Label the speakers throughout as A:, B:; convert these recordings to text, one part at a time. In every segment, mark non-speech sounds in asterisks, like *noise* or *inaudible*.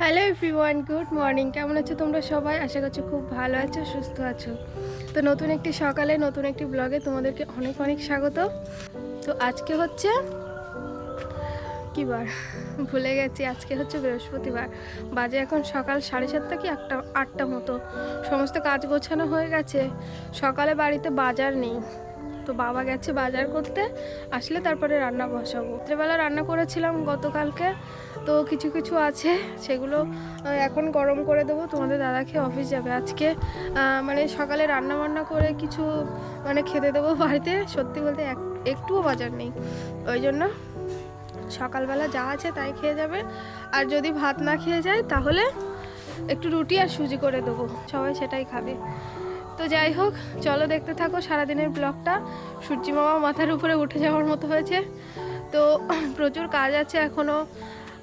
A: Hello everyone good morning কেমন আছো তোমরা সবাই? আশা করছি খুব ভালো আছো, সুস্থ আছো। তো নতুন একটি সকালে, নতুন একটি ব্লগে তোমাদেরকে অনেক অনেক স্বাগত। তো আজকে হচ্ছে, কি বার? ভুলে গেছি, আজকে হচ্ছে বৃহস্পতিবার। বাজে এখন সকাল সাড়ে সাতটা কি আটটা আটটা মতো। সমস্ত কাজ গোছানো হয়ে গেছে। সকালে বাড়িতে বাজার নেই। তো বাবা গেছে বাজার করতে, আসলে তারপরে রান্না বসাবো। রাত্রেবেলা রান্না করেছিলাম গতকালকে, তো কিছু কিছু আছে, সেগুলো এখন গরম করে দেবো, তোমাদের দাদাকে অফিস যাবে আজকে। মানে সকালে রান্না বান্না করে কিছু মানে খেতে দেবো বাড়িতে, সত্যি বলতে এক, একটুও বাজার নেই। ওই জন্য সকালবেলা যা আছে তাই খেয়ে যাবে। আর যদি ভাত না খেয়ে যায়, তাহলে একটু রুটি আর সুজি করে দেবো, সবাই সেটাই খাবে। তো যাই হোক, চলো দেখতে থাকো সারাদিনের ব্লগটা। সূর্যি মামা মাথার উপরে উঠে যাওয়ার মতো হয়েছে। তো *clears throat* প্রচুর কাজ আছে এখনও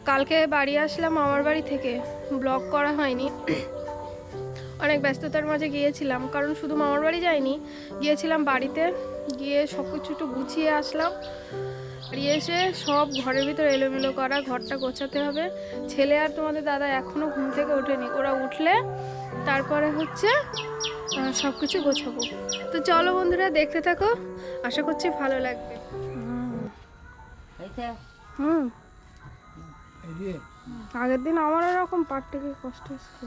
A: কালকে বাড়ি আসলাম আমার বাড়ি থেকে। ব্লগ করা হয়নি। *clears throat* অনেক ব্যস্ততার মাঝে গিয়েছিলাম। কারণ শুধু মামার বাড়ি যাইনি, গিয়েছিলাম বাড়িতে। গিয়ে সব কিছু একটু গুছিয়ে আসলাম। বাড়ি এসে সব ঘরের ভিতরে এলোমেলো করা, ঘরটা গোছাতে হবে। ছেলে আর তোমাদের দাদা এখনও ঘুম থেকে ওঠেনি। ওরা উঠলে, তারপরে হচ্ছে সব কিছু গোছাবো। তো চলো বন্ধুরা দেখতে থাকো। আশা করছি ভালো লাগবে। হুম। আগের দিন আমার এরকম পাট থেকে কষ্ট হচ্ছে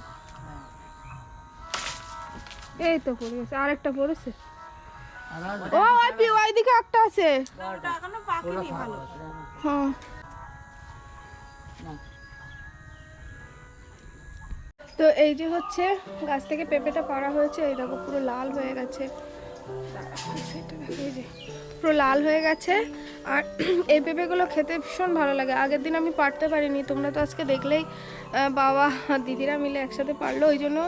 A: এই তো পড়ে গেছে আরেকটা পড়েছে। ও ওই পি- ওইদিকে একটা আছে। হুম তো এই যে হচ্ছে গাছ থেকে পেঁপেটা পাড়া হয়েছে, এই দেখো পুরো লাল হয়ে গেছে। পুরো লাল হয়ে গেছে। আর *clears throat* এই পেঁপেগুলো খেতে ভীষণ ভালো লাগে। আগের দিন আমি পারতে পারিনি, তোমরা তো আজকে দেখলেই বাবা দিদিরা মিলে একসাথে পারল, ওই জন্য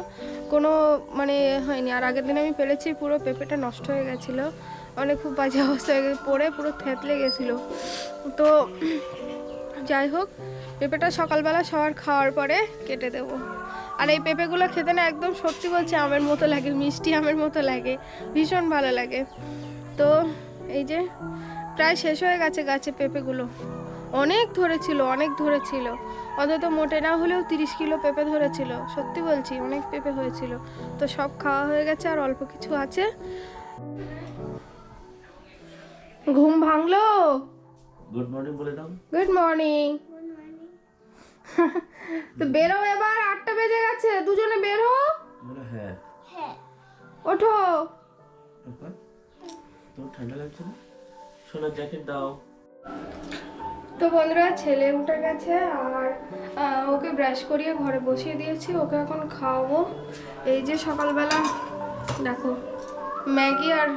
A: কোনো মানে হয়নি। আর আগের দিন আমি পেরেছি, পুরো পেঁপেটা নষ্ট হয়ে গেছিল। অনেক খুব বাজে অবস্থা হয়ে গেছে, পড়ে পুরো থেতলে গেছিল। তো যাই হোক, পেঁপেটা সকালবেলা সবার খাওয়ার পরে কেটে দেবো। আর এই পেঁপেগুলো খেতে না একদম সত্যি বলছে আমের মতো লাগে মিষ্টি আমের মতো লাগে ভীষণ ভালো লাগে। তো এই যে প্রায় শেষ হয়ে গেছে গাছে পেঁপেগুলো। অনেক ধরেছিল অনেক ধরেছিল। অন্তত মোটে না হলেও তিরিশ কিলো পেঁপে ধরেছিল সত্যি বলছি অনেক পেঁপে হয়েছিল। তো সব খাওয়া হয়ে গেছে আর অল্প কিছু আছে। ঘুম ভাঙলো?
B: গুড মর্নিং বলে দাও।
A: গুড মর্নিং তো বেরো এবার আটটা বেজে গেছে। দুজনে বের। হো
B: হ্যাঁ।
A: ওঠো।
B: তোমার ঠান্ডা লাগছে না? সোনার জ্যাকেট দাও।
A: তো বন্ধুরা ছেলে উঠে গেছে আর ওকে ব্রাশ করিয়ে ঘরে বসিয়ে দিয়েছি। ওকে এখন খাওয়াবো। এই যে সকালবেলা দেখো ম্যাগি আর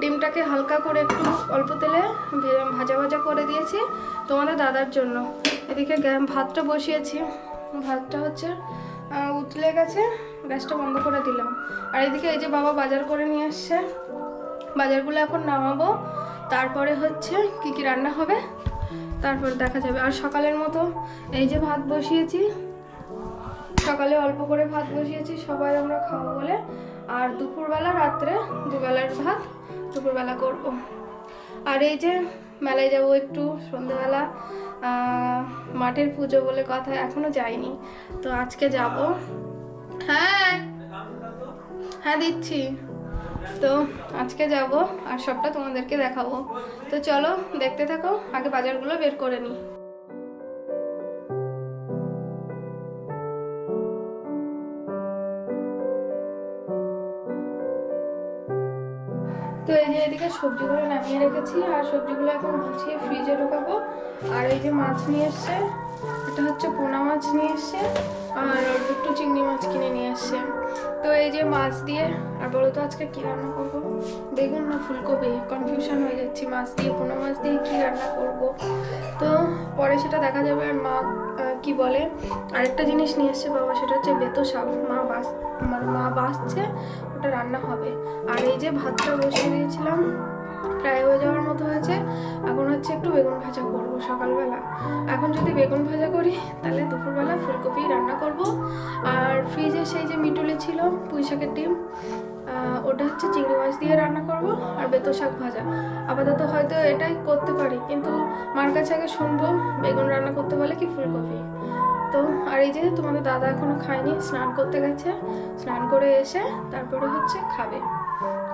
A: ডিমটাকে হালকা করে একটু অল্প তেলে ভে- ভাজা ভাজা করে দিয়েছি তোমাদের দাদার জন্য। এদিকে ভাতটা বসিয়েছি। ভাতটা হচ্ছে উতলে গেছে, গ্যাসটা বন্ধ করে দিলাম। আর এদিকে এই যে বাবা বাজার করে নিয়ে আসছে। বাজারগুলো এখন নামাবো। তারপরে হচ্ছে কি কি রান্না হবে, তারপর দেখা যাবে। আর সকালের মতো এই যে ভাত বসিয়েছি, সকালে অল্প করে ভাত বসিয়েছি, সবাই আমরা খাব বলে। আর দুপুরবেলা, রাত্রে দুবেলার ভাত দুপুরবেলা করব। আর এই যে মেলায় যাব একটু সন্ধ্যেবেলা মাঠের পুজো বলে কথা এখনও যাইনি। তো আজকে যাব। হ্যাঁ। হ্যাঁ দিচ্ছি। তো আজকে যাব আর সবটা তোমাদেরকে দেখাবো। তো চলো, দেখতে থাকো, আগে বাজারগুলো বের করে নিই। তো এই যে সবজিগুলো নামিয়ে রেখেছি, আর সবজিগুলো এখন গুছিয়ে ফ্রিজে ঢোকাবো। আর এই যে মাছ নিয়ে এসছে এটা হচ্ছে পোনা মাছ নিয়ে এসছে আর একটু চিংড়ি মাছ কিনে নিয়ে এসছে তো এই যে মাছ দিয়ে, আর বলো তো আজকে কি রান্না করব? বেগুন না ফুলকপি? কনফিউশন হয়ে যাচ্ছি, মাছ দিয়ে, পোনা মাছ দিয়ে কি রান্না করব? তো পরে সেটা দেখা যাবে, আর মা কি বলে? আরেকটা জিনিস নিয়ে এসছে বাবা, সেটা হচ্ছে বেতো শাক। মা বাস, আমার মা বাসছে, ওটা রান্না হবে। আর এই যে ভাতটা বসিয়ে দিয়েছিলাম প্রায় হয়ে যাওয়ার মতো হয়েছে। এখন হচ্ছে একটু বেগুন ভাজা করব সকালবেলা। এখন যদি বেগুন ভাজা করি, তাহলে দুপুরবেলা ফুলকপি রান্না করব। আর ফ্রিজে সেই যে মিটুলি ছিল, পুঁই শাকের ডিম ওটা হচ্ছে চিংড়ি মাছ দিয়ে রান্না করব আর বেতো শাক ভাজা। আপাতত হয়তো এটাই করতে পারি, কিন্তু মার কাছে আগে শুনব বেগুন রান্না করতে বলে কি ফুলকপি। তো, আর এই যে তোমাদের দাদা এখনও খায়নি, স্নান করতে গেছে। স্নান করে এসে তারপরে হচ্ছে খাবে।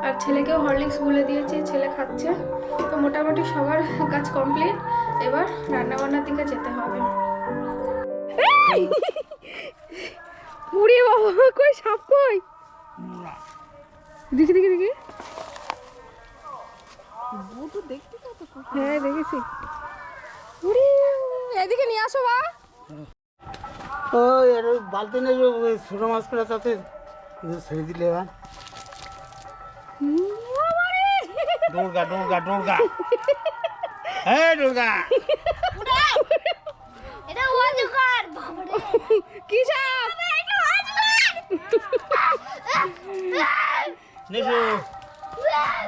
A: আর ছেলেকেও হরলিক্স গুলে দিয়েছি ছেলে খাচ্ছে। তো মোটামুটি সবার কাজ কমপ্লিট এবার রান্নাবান্নার দিকে যেতে হবে। উড়ি বাবা কই সাপ কই? দেখি দেখি দেখি। হ্যাঁ দেখেছি। উড়ি এদিকে নিয়ে আসো বা
C: ওই আর ওই বালতি ওই ছোটো মাছগুলো তাতে ছেড়ে দিলে এবার। দুর্গা দুর্গা দুর্গা। হ্যাঁ দুর্গা।
D: এটা অজগর বাবারে
A: কি সাপ?
D: এটা অজগর
C: নিশু।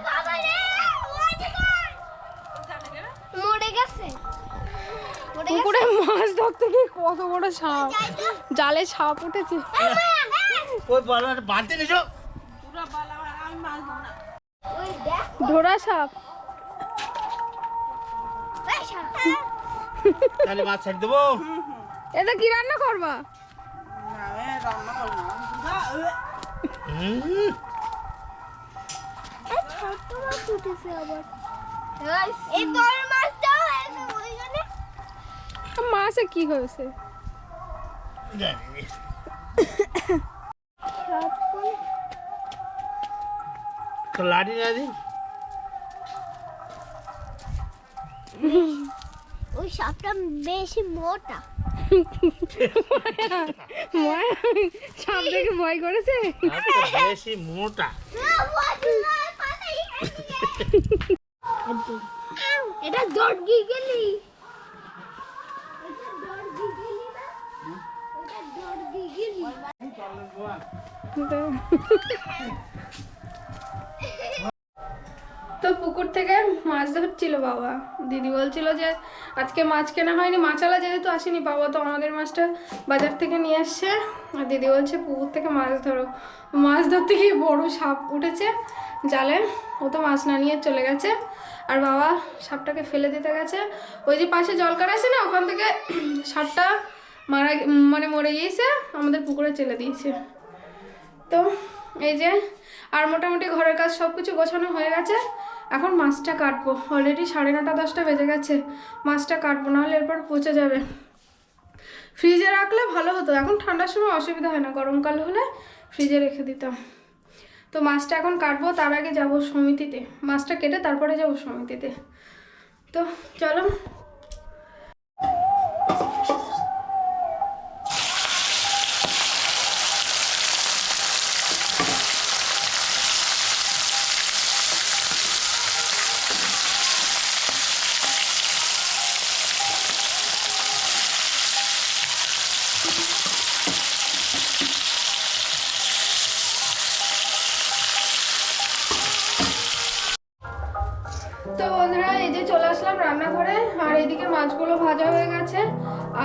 D: বাবারে অজগর মরে গেছে।
A: পুকুরে মাছ ধরতে গিয়ে কত বড় সাপ। জালে সাপ উঠেছে।
C: ওই বলো বালতি নিশু।
D: ওই দেখ
A: ঢোড়া সাপ।
C: তাহলে মাছ ছেড়ে দেবো?
A: এটা কি রান্না করবা?
D: মাছে
A: কি হয়েছে?
C: জানি। তো লাড়ি না
D: ওই সাপটা বেশি মোটা।
A: ময় সাপ দেখে ভয় করেছে?
C: বেশি মোটা।
D: এটা দৌড় গিয়ে গেলি?
A: মাছ ধরছিল বাবা। দিদি বলছিল যে, আজকে মাছ কেনা হয়নি মাছালা যেহেতু আসেনি, বাবা তো আমাদের মাছটা বাজার থেকে নিয়ে আসছে। আর দিদি বলছে, পুকুর থেকে মাছ ধরো। মাছ ধরতে গিয়ে বড় সাপ উঠেছে জালে, ও তো মাছ না নিয়ে চলে গেছে। আর বাবা সাপটাকে ফেলে দিতে গেছে। ওই যে পাশে জলকার আছে না, ওখান থেকে *clears throat* সাপটা মারা মানে মরে গিয়েছে, আমাদের পুকুরে চেলে দিয়েছে। তো এই যে, আর মোটামুটি ঘরের কাজ সব কিছু গোছানো হয়ে গেছে। এখন মাছটা কাটবো। অলরেডি সাড়ে নটা, দশটা বেজে গেছে। মাছটা কাটবো, নাহলে এরপর পচে যাবে। ফ্রিজে রাখলে ভালো হতো। এখন ঠান্ডার সময় অসুবিধা হয় না। গরমকাল হলে ফ্রিজে রেখে দিতাম। তো মাছটা এখন কাটবো, তার আগে যাব সমিতিতে। মাছটা কেটে তারপরে যাব সমিতিতে। তো চলো। তো বন্ধুরা, এই যে চলে আসলাম রান্নাঘরে, আর এইদিকে মাছগুলো ভাজা হয়ে গেছে।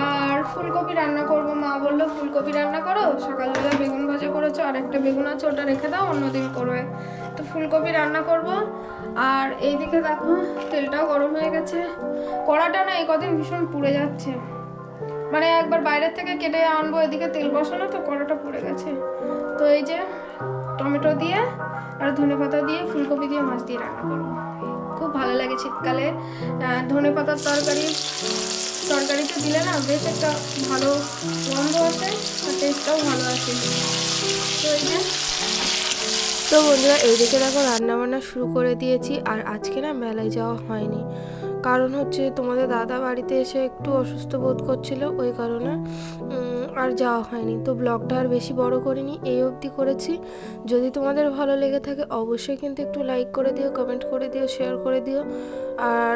A: আর ফুলকপি রান্না করব। মা বলল, ফুলকপি রান্না করো? সকালবেলা বেগুন ভাজা করেছ আর একটা বেগুন আছে, ওটা রেখে দাও, অন্যদিন করবে। তো ফুলকপি রান্না করব। আর এইদিকে দেখো, তেলটাও গরম হয়ে গেছে। কড়াটা না এই কদিন ভীষণ পুড়ে যাচ্ছে। মানে একবার বাইরের থেকে কেটে আনব, এদিকে তেল বসানো, তো কড়াটা পুড়ে গেছে। তো এই যে টমেটো দিয়ে, আর ধনে পাতা দিয়ে ফুলকপি দিয়ে মাছ দিয়ে রান্না করব। খুব ভালো লাগে শীতকালে। ধনে পাতার তরকারি, তরকারিতে দিলে না বেশ একটা ভালো গন্ধ আসে আর টেস্টটাও ভালো আসে। তো এই যে তো বন্ধুরা, এইদিকে দেখো রান্নাবান্না শুরু করে দিয়েছি আর আজকে না মেলায় যাওয়া হয়নি। কারণ হচ্ছে তোমাদের দাদা বাড়িতে এসে একটু অসুস্থ বোধ করছিল, ওই কারণে আর যাওয়া হয়নি। তো ব্লগটা আর বেশি বড় করিনি, এই অবধি করেছি। যদি তোমাদের ভালো লেগে থাকে, অবশ্যই কিন্তু একটু লাইক করে দিও কমেন্ট করে দিও শেয়ার করে দিও। আর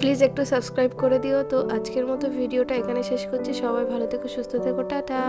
A: প্লিজ একটু সাবস্ক্রাইব করে দিও। তো আজকের মতো ভিডিওটা এখানে শেষ করছি। সবাই ভালো থেকো, সুস্থ থেকো। টাটা!